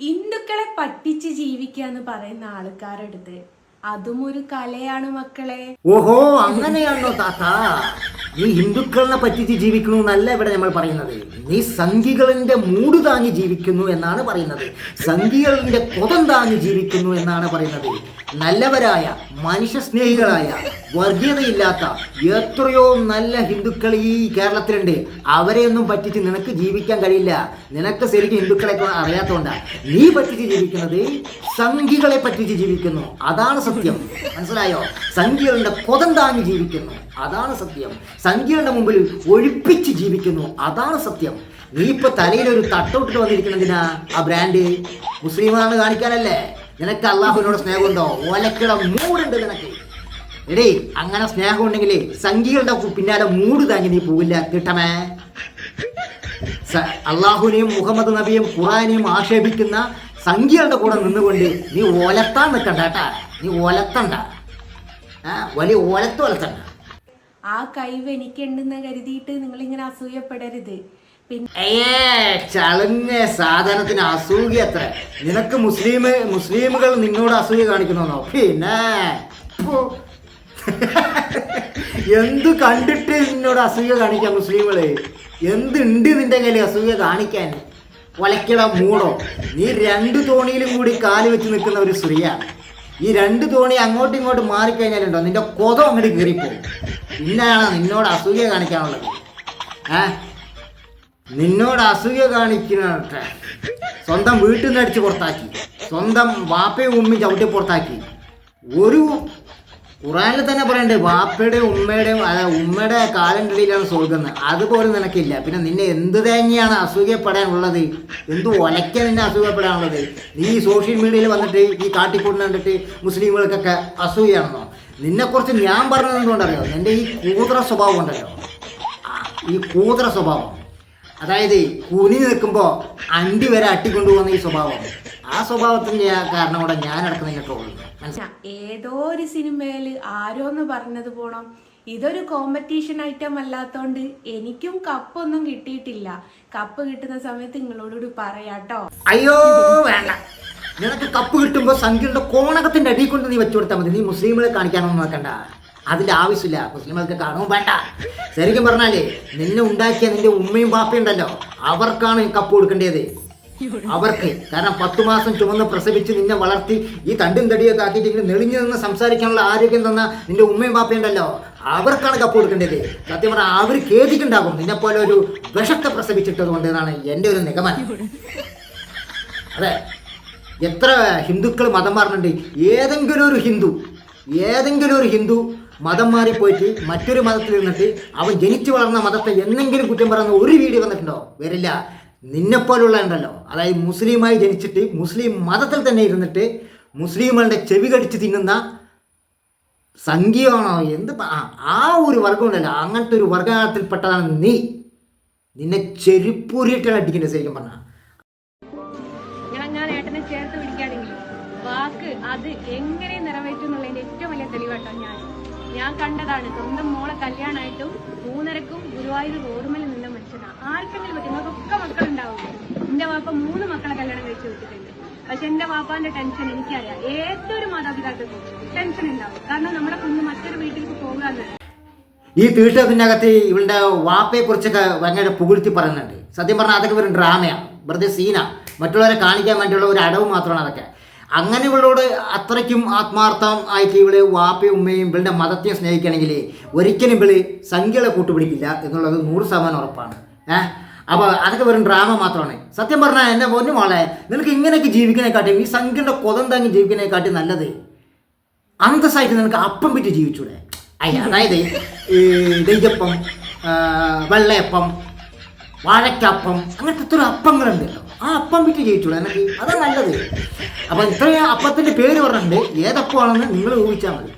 ഹിന്ദുക്കളെ പറ്റിച്ച് ജീവിക്കുക എന്ന് പറയുന്ന ആൾക്കാരെടുത്ത് അതും ഒരു കലയാണ് മക്കളെ. ഓഹോ അങ്ങനെയാണോ താത്ത? നീ ഹിന്ദുക്കളെ പറ്റിച്ച് ജീവിക്കുന്നു എന്നല്ല ഇവിടെ നമ്മൾ പറയുന്നത്. നീ സംഘികളിന്റെ മൂട് താങ്ങി ജീവിക്കുന്നു എന്നാണ് പറയുന്നത്. സംഘികളിന്റെ കൊതം താങ്ങി ജീവിക്കുന്നു എന്നാണ് പറയുന്നത്. നല്ലവരായ മനുഷ്യ മനുഷ്യസ്നേഹികളായ വർഗീയതയില്ലാത്ത എത്രയോ നല്ല ഹിന്ദുക്കൾ ഈ കേരളത്തിലുണ്ട്. അവരെയൊന്നും പറ്റിച്ച് നിനക്ക് ജീവിക്കാൻ കഴിയില്ല. നിനക്ക് ശരിക്കും ഹിന്ദുക്കളെ അറിയാത്തതുകൊണ്ടാണ് നീ പറ്റിച്ച് ജീവിക്കുന്നത് സംഘികളെ പറ്റിച്ച് ജീവിക്കുന്നു. അതാണ് സത്യം. മനസ്സിലായോ? സംഘികളുടെ കൊതം താങ്ങി ജീവിക്കുന്നു. അതാണ് സത്യം. സംഖ്യകളുടെ മുമ്പിൽ ഒഴിപ്പിച്ച് ജീവിക്കുന്നു. അതാണ് സത്യം. നീ ഇപ്പൊ തലയിൽ ഒരു തട്ടോട്ടിട്ട് വന്നിരിക്കുന്നതിനാ ആ ബ്രാൻഡ് മുസ്ലിമാണ് കാണിക്കാനല്ലേ? നിനക്ക് അള്ളാഹുവിനോട് സ്നേഹമുണ്ടോ? ഓലക്കിട മൂടുണ്ട് നിനക്ക്. എടേ അങ്ങനെ സ്നേഹം ഉണ്ടെങ്കിൽ സംഖ്യകളുടെ പിന്നാലെ മൂട് താങ്ങി നീ പോവില്ല. കിട്ടമേ? അള്ളാഹുവിനെയും മുഹമ്മദ് നബിയും ഖുറാനെയും ആക്ഷേപിക്കുന്ന സംഖ്യകളുടെ കൂടെ നിന്നുകൊണ്ട് നീ ഓലത്താൻ നിൽക്കണ്ട കേട്ടാ. നീ ഓലത്തണ്ട വലിയ ഓലത്ത് ഒലത്തണ്ട. ആ കഴിവ് എനിക്കുണ്ടെന്ന് കരുതിയിട്ട് നിങ്ങൾ ഇങ്ങനെ അസൂയപ്പെടരുത്. പിന്നെ സാധനത്തിന് അസൂയ അത്ര നിനക്ക് മുസ്ലിം മുസ്ലിമുകൾ നിന്നോട് അസൂയ കാണിക്കുന്നോ പിന്നെ. എന്ത് കണ്ടിട്ട് നിന്നോട് അസൂയ കാണിക്കാം മുസ്ലിമുകൾ? എന്തുണ്ട് നിന്റെ കയ്യിൽ അസൂയ കാണിക്കാൻ? ഒലക്കിട മൂടോ? നീ രണ്ട് തോണിയിലും കൂടി കാൽ വെച്ച് നിൽക്കുന്ന ഒരു സ്ത്രീയാണ്. ഈ രണ്ട് തോണി അങ്ങോട്ടും ഇങ്ങോട്ടും മാറിക്കഴിഞ്ഞാലുണ്ടോ? നിന്റെ കൊതം അങ്ങോട്ട് കയറിപ്പോകും ഇന്നാണ് നിന്നോട് അസൂയ കാണിക്കാനുള്ളത്. ഏ? നിന്നോട് അസൂയ കാണിക്കുന്ന സ്വന്തം വീട്ടിൽ നിന്ന് അടിച്ച് പുറത്താക്കി. സ്വന്തം വാപ്പയും ഉമ്മയും ചവിട്ടി പുറത്താക്കി. ഒരു ഖുറാനിൽ തന്നെ പറയണ്ട് വാപ്പയുടെയും ഉമ്മയുടെയും അതായത് ഉമ്മയുടെ കാലിന്റെ ഇടയിലാണ് സ്വർഗം എന്ന്. അതുപോലെ നിനക്കില്ല. പിന്നെ നിന്നെ എന്ത് തേങ്ങയാണ് അസൂയപ്പെടാനുള്ളത്? എന്ത് ഒലയ്ക്ക നിന്നെ അസൂയപ്പെടാനുള്ളത്? നീ സോഷ്യൽ മീഡിയയിൽ വന്നിട്ട് ഈ കാട്ടിക്കൂട്ടിന് കണ്ടിട്ട് മുസ്ലിങ്ങൾക്കൊക്കെ അസൂയാണെന്നോ? നിന്നെക്കുറിച്ച് ഞാൻ പറഞ്ഞത് എന്തുകൊണ്ടറിയോ? നിന്റെ ഈ കൂതറ സ്വഭാവം ഉണ്ടല്ലോ. ഈ കൂതറ സ്വഭാവം. അതായത് കുനി നിൽക്കുമ്പോൾ അണ്ടി വരെ അട്ടിക്കൊണ്ടുപോകുന്ന ഈ സ്വഭാവം. ആ സ്വഭാവത്തിന്റെ കാരണം കൂടെ ഞാൻ മനസ്സിലായി ഞാ- ഏതോ ഒരു സിനിമയിൽ ആരോന്ന് പറഞ്ഞത് പോണം. ഇതൊരു കോമ്പറ്റീഷൻ ഐറ്റം അല്ലാത്തോണ്ട് എനിക്കും കപ്പൊന്നും കിട്ടിയിട്ടില്ല. കപ്പ് കിട്ടുന്ന സമയത്ത് നിങ്ങളോടുകൂടി പറയാട്ടോ അയ്യോ വേണ്ട. നിനക്ക് കപ്പ് കിട്ടുമ്പോൾ സംഖ്യയുടെ കോണകത്തിന്റെ അടിയിൽ കൊണ്ട് നീ വെച്ചു കൊടുത്താൽ മതി. നീ മുസ്ലിങ്ങളെ കാണിക്കാനൊന്നും നോക്കണ്ട. അതിന്റെ ആവശ്യമില്ല. മുസ്ലിങ്ങൾക്ക് കാണും വേണ്ട. ശരിക്കും പറഞ്ഞാലേ നിന്നെ ഉണ്ടാക്കിയ നിന്റെ ഉമ്മയും പാപ്പയും ഉണ്ടല്ലോ. അവർക്കാണ് കപ്പ് കൊടുക്കേണ്ടത്. അവർക്ക് കാരണം പത്തു മാസം ചുമന്ന് പ്രസവിച്ച് നിന്നെ വളർത്തി ഈ തണ്ടും തടിയൊക്കെ ആക്കിയിട്ട് ഇങ്ങനെ നെളിഞ്ഞു നിന്ന് സംസാരിക്കാനുള്ള ആരോഗ്യം തന്ന നിന്റെ ഉമ്മയും പാപ്പയുണ്ടല്ലോ അവർക്കാണ് കപ്പ് കൊടുക്കേണ്ടത്. സത്യം പറഞ്ഞാൽ അവർ ഖേദിക്കുണ്ടാകും നിന്നെ പോലെ ഒരു വിഷത്തെ പ്രസവിച്ചിട്ടത് കൊണ്ട് എന്നാണ് എന്റെ ഒരു നിഗമനം. അതെ. എത്ര ഹിന്ദുക്കൾ മതം മാറുന്നുണ്ട്. ഏതെങ്കിലും ഒരു ഹിന്ദു ഏതെങ്കിലും ഒരു ഹിന്ദു മതം മാറിപ്പോയിട്ട് മറ്റൊരു മതത്തിൽ നിന്നിട്ട് അവൻ ജനിച്ചു വളർന്ന മതത്തെ എന്തെങ്കിലും കുറ്റം പറയുന്ന ഒരു വീഡിയോ വന്നിട്ടുണ്ടോ? വരില്ല. നിന്നെപ്പോലുള്ള ഉണ്ടല്ലോ അതായത് മുസ്ലിമായി ജനിച്ചിട്ട് മുസ്ലിം മതത്തിൽ തന്നെ ഇരുന്നിട്ട് മുസ്ലിമുകളുടെ ചെവി കടിച്ച് തിന്നുന്ന സംഖ്യയാണോ എന്ത് ആ, ഒരു വർഗം ഉണ്ടല്ലോ അങ്ങനത്തെ ഒരു വർഗത്തിൽപ്പെട്ടതാണ് നീ. നിന്നെ ചെരുപ്പൂരിയിട്ടാണ് അടിക്കേണ്ടത് ശരിക്കും പറഞ്ഞാൽ ചേർത്ത് വാക്ക് അത് എങ്ങനെ നിറവേറ്റും ഏറ്റവും വലിയ തെളിവാട്ടോ ഞാൻ. ഞാൻ കണ്ടതാണ് സ്വന്തം മോളെ കല്യാണമായിട്ടും മൂന്നരക്കും ഗുരുവായൂർ റോഡുമേൽ മനുഷ്യനാ ആർക്കെങ്കിലും പറ്റും? നിങ്ങൾക്കൊക്കെ മക്കളുണ്ടാവും. എന്റെ വാപ്പ മൂന്ന് മക്കളെ കല്യാണം കഴിച്ചു വിട്ടിട്ടുണ്ട്. പക്ഷെ എന്റെ വാപ്പാന്റെ ടെൻഷൻ എനിക്കറിയാം. ഏതൊരു മാതാപിതാക്കൾക്കും ടെൻഷൻ ഉണ്ടാവും. കാരണം നമ്മുടെ കുഞ്ഞ് മറ്റൊരു വീട്ടിലേക്ക് പോകാന്ന്. ഈ തീട്ടത്തിനകത്ത് ഇവളുടെ വാപ്പയെ കുറിച്ചൊക്കെ ഭയങ്കര പുകഴ്ത്തി പറയുന്നുണ്ട്. സത്യം പറഞ്ഞാൽ അതൊക്കെ വെറും ഡ്രാമയാണ് വെറുതെ സീനാണ് മറ്റുള്ളവരെ കാണിക്കാൻ വേണ്ടിയുള്ള ഒരു അടവ് മാത്രമാണ് അതൊക്കെ. അങ്ങനെ ഇവളോട് അത്രയ്ക്കും ആത്മാർത്ഥം ആയിട്ട് ഇവൾ വാപ്പയും ഉമ്മയും ഇവളുടെ മതത്തെ സ്നേഹിക്കണമെങ്കിൽ ഒരിക്കലും ഇവൾ സംഖ്യകളെ കൂട്ടുപിടിക്കില്ല എന്നുള്ളത് നൂറ് ശതമാനം ഉറപ്പാണ്. ഏഹ് അപ്പോൾ അതൊക്കെ വെറും ഡ്രാമ മാത്രമാണ്. സത്യം പറഞ്ഞാൽ എന്റെ പൊന്നു മോളെ നിനക്ക് ഇങ്ങനെയൊക്കെ ജീവിക്കുന്നതിനെക്കാട്ടും ഈ സംഖ്യയുടെ കൊതം താങ്ങി ജീവിക്കുന്നതിനെക്കാട്ടും നല്ലത്. അന്തസ്സായിട്ട് നിനക്ക് അപ്പം പിറ്റി ജീവിച്ചൂടെ. അയ്യ അതായത് ഈ ആ, വെള്ളയപ്പം വാഴക്കപ്പം അങ്ങനത്തെ ഒത്തിരി അപ്പങ്ങളുണ്ടല്ലോ. ആ അപ്പം വിറ്റ് ജയിച്ചോളൂ എനിക്ക് അതാ നല്ലത്. അപ്പം ഇത്രയും അപ്പത്തിന്റെ പേര് പറഞ്ഞിട്ടുണ്ട്. ഏതപ്പമാണെന്ന് നിങ്ങൾ ഊഹിച്ചാൽ മതി.